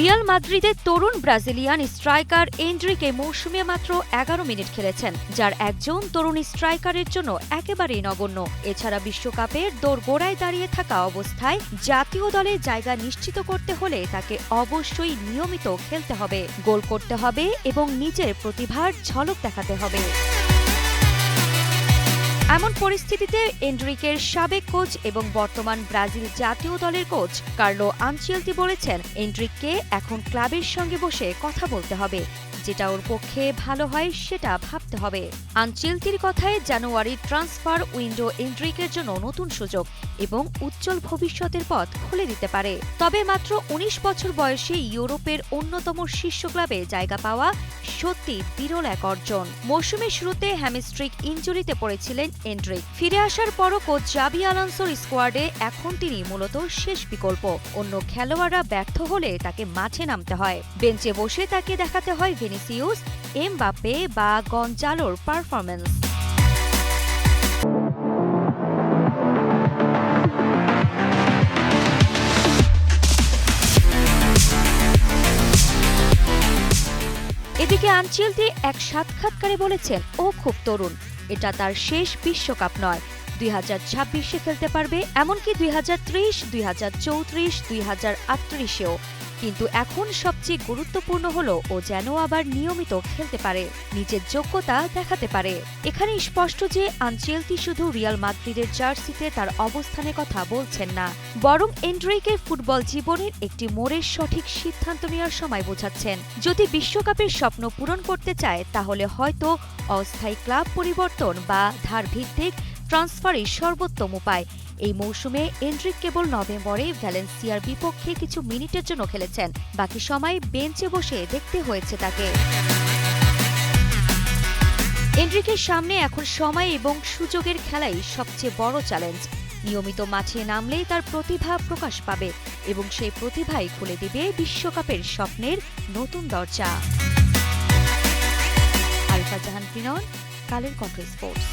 Real মাদ্রিদের তরুণ Brazilian striker এন্ড্রিকে মৌসুমে মাত্র এগারো মিনিট খেলেছেন, যার একজন তরুণ স্ট্রাইকারের জন্য একেবারেই নগণ্য। এছাড়া বিশ্বকাপের দোরগোড়ায় দাঁড়িয়ে থাকা অবস্থায় জাতীয় দলে জায়গা নিশ্চিত করতে হলে তাকে অবশ্যই নিয়মিত খেলতে হবে। গোল করতে হবে এবং নিজের প্রতিভার ঝলক দেখাতে হবে। এমন পরিস্থিতিতে এন্ড্রিকের সাবেক কোচ এবং বর্তমান ব্রাজিল জাতীয় দলের কোচ কার্লো আনচিয়েলতি বলেছেন, এন্ড্রিককে এখন ক্লাবের সঙ্গে বসে কথা বলতে হবে। যেটা ওর পক্ষে ভালো হয়, সেটা ভাবতে হবে। আনচিয়েলতির কথায় জানুয়ারির ট্রান্সফার উইন্ডো এন্ড্রিকের জন্য নতুন সুযোগ এবং উজ্জ্বল ভবিষ্যতের পথ খুলে দিতে পারে। তবে মাত্র ১৯ বছর বয়সে ইউরোপের অন্যতম শীর্ষ ক্লাবে জায়গা পাওয়া সত্যি বিরল এক অর্জন। মৌসুমের শুরুতে হ্যামিস্ট্রিক ইঞ্জুরিতে পড়েছিলেন এন্ড্রিক ফিরে আসার পরও কোচ জাবি আলান্সোর স্কোয়াডে এখন তিনি মূলত শেষ বিকল্প। অন্য খেলোয়াড়রা ব্যর্থ হলে তাকে মাঠে নামতে হয়। বেঞ্চে বসে তাকে দেখাতে হয় ভেনিসিউস এমবাপে বা গঞ্জালোর পারফরম্যান্স। এদিকে আনচিলতি এক সাক্ষাৎকারে বলেছেন, ও খুব তরুণ। এটা তার শেষ বিশ্বকাপ নয়। দুই হাজার ছাব্বিশে খেলতে পারবে এমনকি দুই হাজার ত্রিশ, দুই হাজার চৌত্রিশ, দুই হাজার আটত্রিশেও। কিন্তু এখন সবচেয়ে গুরুত্বপূর্ণ হলো ও যেন আবার নিয়মিত খেলতে পারে, নিজের যোগ্যতা দেখাতে পারে। এখানে স্পষ্ট যে আনচেলতি শুধু রিয়াল মাদ্রিদের জার্সিতে তার অবস্থানের কথা বলছেন না, বরং এন্ড্রিকের ফুটবল জীবনের একটি মোড়ের সঠিক সিদ্ধান্ত নেওয়ার সময় বোঝাচ্ছেন। যদি বিশ্বকাপের স্বপ্ন পূরণ করতে চায়, তাহলে হয়তো অস্থায়ী ক্লাব পরিবর্তন বা ধার ভিত্তিক ট্রান্সফারই সর্বোত্তম উপায় এই মৌসুমে এন্ড্রিক কেবল নভেম্বরে ভ্যালেন্সিয়ার বিপক্ষে কিছু মিনিটের জন্য খেলেছেন। বাকি সময় বেঞ্চে বসে দেখতে হয়েছে তাকে। এন্ড্রিকের সামনে এখন সময় এবং সুযোগের খেলাই সবচেয়ে বড় চ্যালেঞ্জ। নিয়মিত মাঠে নামলেই তার প্রতিভা প্রকাশ পাবে এবং সেই প্রতিভাই খুলে দিবে বিশ্বকাপের স্বপ্নের নতুন দরজা। আলফা জাহান পিনন কালের কণ্ঠ স্পোর্টস।